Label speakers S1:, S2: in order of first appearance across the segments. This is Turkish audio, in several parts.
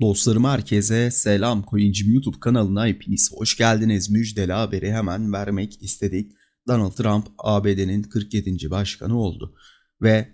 S1: Dostlarım herkese selam. Coincim YouTube kanalına hepiniz hoş geldiniz. Müjdeli haberi hemen vermek istedik. Donald Trump ABD'nin 47. başkanı oldu. Ve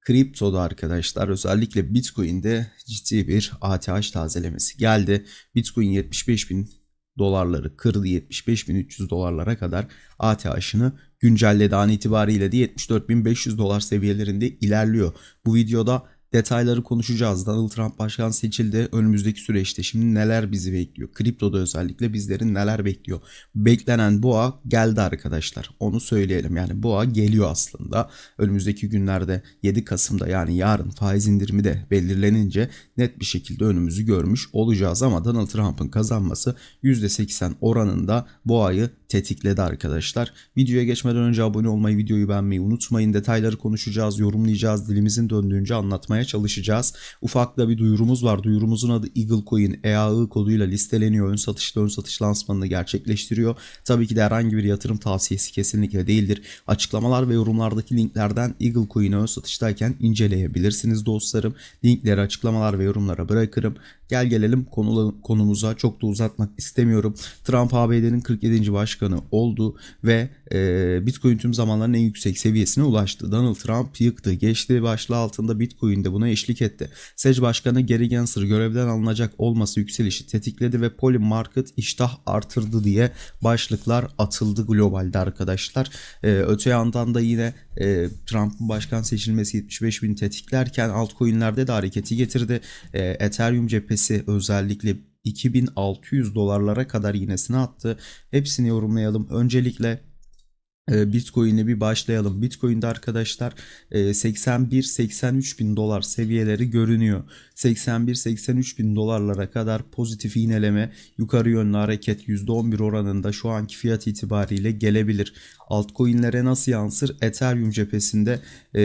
S1: kriptoda arkadaşlar özellikle Bitcoin'de ciddi bir ATH tazelemesi geldi. Bitcoin 75 bin dolarları kırdı 75.300 dolarlara kadar ATH'ını güncelledi an itibariyle de 74.500 dolar seviyelerinde ilerliyor. Bu videoda detayları konuşacağız. Donald Trump başkan seçildi. Önümüzdeki süreçte şimdi neler bizi bekliyor? Kriptoda özellikle bizlerin neler bekliyor? Beklenen boğa geldi arkadaşlar. Onu söyleyelim. Yani boğa geliyor aslında. Önümüzdeki günlerde 7 Kasım'da yani yarın faiz indirimi de belirlenince net bir şekilde önümüzü görmüş olacağız ama Donald Trump'ın kazanması %80 oranında boğayı tetikledi arkadaşlar. Videoya geçmeden önce abone olmayı, videoyu beğenmeyi unutmayın. Detayları konuşacağız, yorumlayacağız, dilimizin döndüğünce anlatmaya çalışacağız. Ufak da bir duyurumuz var. Duyurumuzun adı Eagle Coin EAI koduyla listeleniyor. Ön satışta ön satış lansmanını gerçekleştiriyor. Tabii ki de herhangi bir yatırım tavsiyesi kesinlikle değildir. Açıklamalar ve yorumlardaki linklerden Eagle Coin'i ön satıştayken inceleyebilirsiniz dostlarım. Linkleri açıklamalar ve yorumlara bırakırım. Gel gelelim konu, konumuza çok da uzatmak istemiyorum. Trump ABD'nin 47. başkanı oldu ve e, Bitcoin tüm zamanların en yüksek seviyesine ulaştı. Donald Trump yıktı, geçti başlığı altında Bitcoin de buna eşlik etti. SEC Başkanı Gary Gensler görevden alınacak olması yükselişi tetikledi ve Poly Market iştah artırdı diye başlıklar atıldı globalde arkadaşlar. E, öte yandan da yine e, Trump'ın başkan seçilmesi 75 bin tetiklerken altcoin'lerde de hareketi getirdi. E, Ethereum cephesi özellikle 2600 dolarlara kadar iğnesini attı. Hepsini yorumlayalım. Öncelikle Bitcoin'e bir başlayalım. Bitcoin'de arkadaşlar 81-83 bin dolar seviyeleri görünüyor. 81-83 bin dolarlara kadar pozitif iğneleme yukarı yönlü hareket %11 oranında şu anki fiyat itibariyle gelebilir. Altcoin'lere nasıl yansır? Ethereum cephesinde e,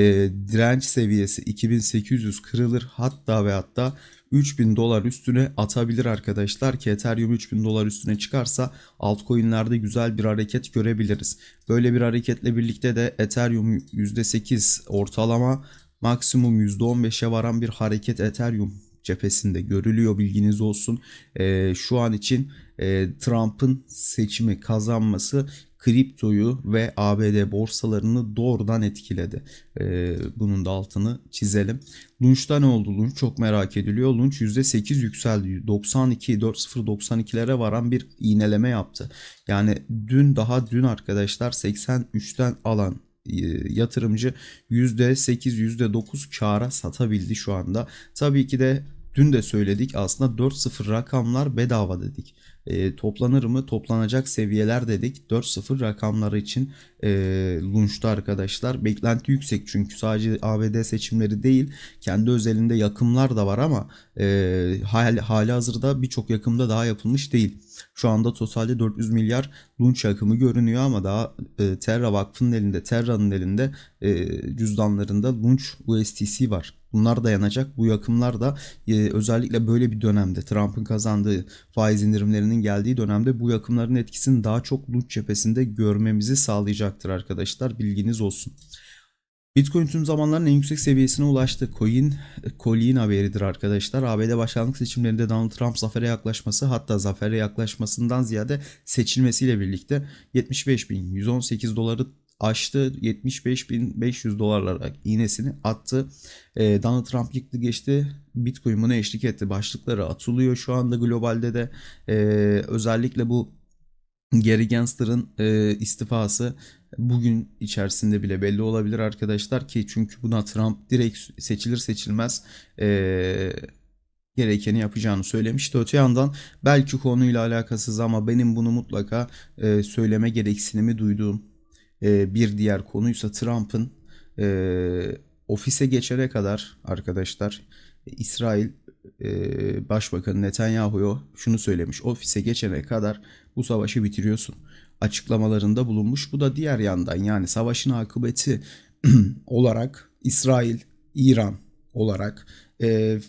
S1: direnç seviyesi 2800 kırılır hatta ve hatta 3000 dolar üstüne atabilir arkadaşlar ki Ethereum 3000 dolar üstüne çıkarsa altcoin'lerde güzel bir hareket görebiliriz. Böyle bir hareketle birlikte de Ethereum %8 ortalama maksimum %15'e varan bir hareket Ethereum cephesinde görülüyor bilginiz olsun. Ee, şu an için e, Trump'ın seçimi kazanması kriptoyu ve ABD borsalarını doğrudan etkiledi. Ee, bunun da altını çizelim. Lunch'ta ne oldu? Lunch çok merak ediliyor. Lunch %8 yükseldi. 92, 4.092'lere varan bir iğneleme yaptı. Yani dün daha dün arkadaşlar 83'ten alan e, yatırımcı %8 %9 kara satabildi şu anda. Tabii ki de dün de söyledik aslında 4.0 rakamlar bedava dedik e, toplanır mı? Toplanacak seviyeler dedik. 4-0 rakamları için e, Lunch'ta arkadaşlar. Beklenti yüksek çünkü sadece ABD seçimleri değil kendi özelinde yakımlar da var ama e, hali, hali hazırda birçok yakımda daha yapılmış değil. Şu anda totalde 400 milyar Lunch akımı görünüyor ama daha e, Terra Vakfı'nın elinde, Terra'nın elinde e, cüzdanlarında Lunch USTC var. Bunlar dayanacak. Bu yakımlar da e, özellikle böyle bir dönemde Trump'ın kazandığı faiz indirimlerinin geldiği dönemde bu yakımların etkisini daha çok loot cephesinde görmemizi sağlayacaktır arkadaşlar. Bilginiz olsun. Bitcoin tüm zamanların en yüksek seviyesine ulaştı. Coin, Colin haberidir arkadaşlar. ABD başkanlık seçimlerinde Donald Trump zafere yaklaşması hatta zafere yaklaşmasından ziyade seçilmesiyle birlikte 75.118 doları aştı 75.500 dolarlara iğnesini attı. E, Donald Trump yıktı geçti. Bitcoin buna eşlik etti. Başlıkları atılıyor şu anda globalde de. E, özellikle bu Gary Gensler'ın e, istifası bugün içerisinde bile belli olabilir arkadaşlar ki çünkü buna Trump direkt seçilir seçilmez e, gerekeni yapacağını söylemişti. Öte yandan belki konuyla alakasız ama benim bunu mutlaka e, söyleme gereksinimi duyduğum e, bir diğer konuysa Trump'ın e, ofise geçene kadar arkadaşlar İsrail e, Başbakanı Netanyahu'ya şunu söylemiş. Ofise geçene kadar bu savaşı bitiriyorsun. Açıklamalarında bulunmuş. Bu da diğer yandan yani savaşın akıbeti olarak İsrail, İran olarak e,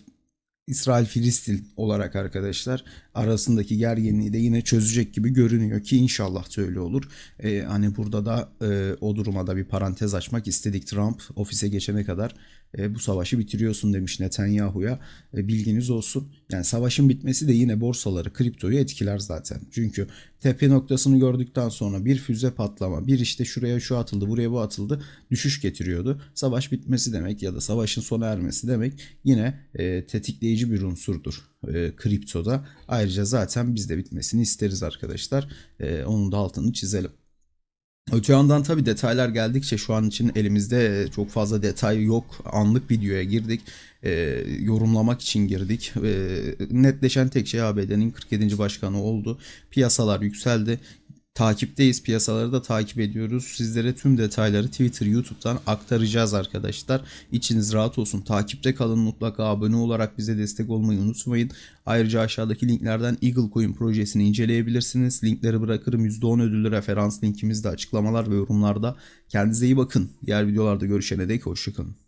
S1: İsrail Filistin olarak arkadaşlar arasındaki gerginliği de yine çözecek gibi görünüyor ki inşallah öyle olur. Ee, hani burada da e, o duruma da bir parantez açmak istedik. Trump ofise geçene kadar e, bu savaşı bitiriyorsun demiş Netanyahu'ya. E, bilginiz olsun. Yani savaşın bitmesi de yine borsaları, kriptoyu etkiler zaten. Çünkü tepe noktasını gördükten sonra bir füze patlama, bir işte şuraya şu atıldı, buraya bu atıldı, düşüş getiriyordu. Savaş bitmesi demek ya da savaşın sona ermesi demek yine e, tetikleyici bir unsurdur e, kriptoda. Ayrıca zaten biz de bitmesini isteriz arkadaşlar. E, onun da altını çizelim. Öte yandan tabii detaylar geldikçe şu an için elimizde çok fazla detay yok. Anlık videoya girdik. E, yorumlamak için girdik. E, netleşen tek şey ABD'nin 47. başkanı oldu. Piyasalar yükseldi. Takipteyiz. Piyasaları da takip ediyoruz. Sizlere tüm detayları Twitter, YouTube'dan aktaracağız arkadaşlar. İçiniz rahat olsun. Takipte kalın. Mutlaka abone olarak bize destek olmayı unutmayın. Ayrıca aşağıdaki linklerden Eagle Coin projesini inceleyebilirsiniz. Linkleri bırakırım. %10 ödüllü referans linkimiz de açıklamalar ve yorumlarda. Kendinize iyi bakın. Diğer videolarda görüşene dek hoşçakalın.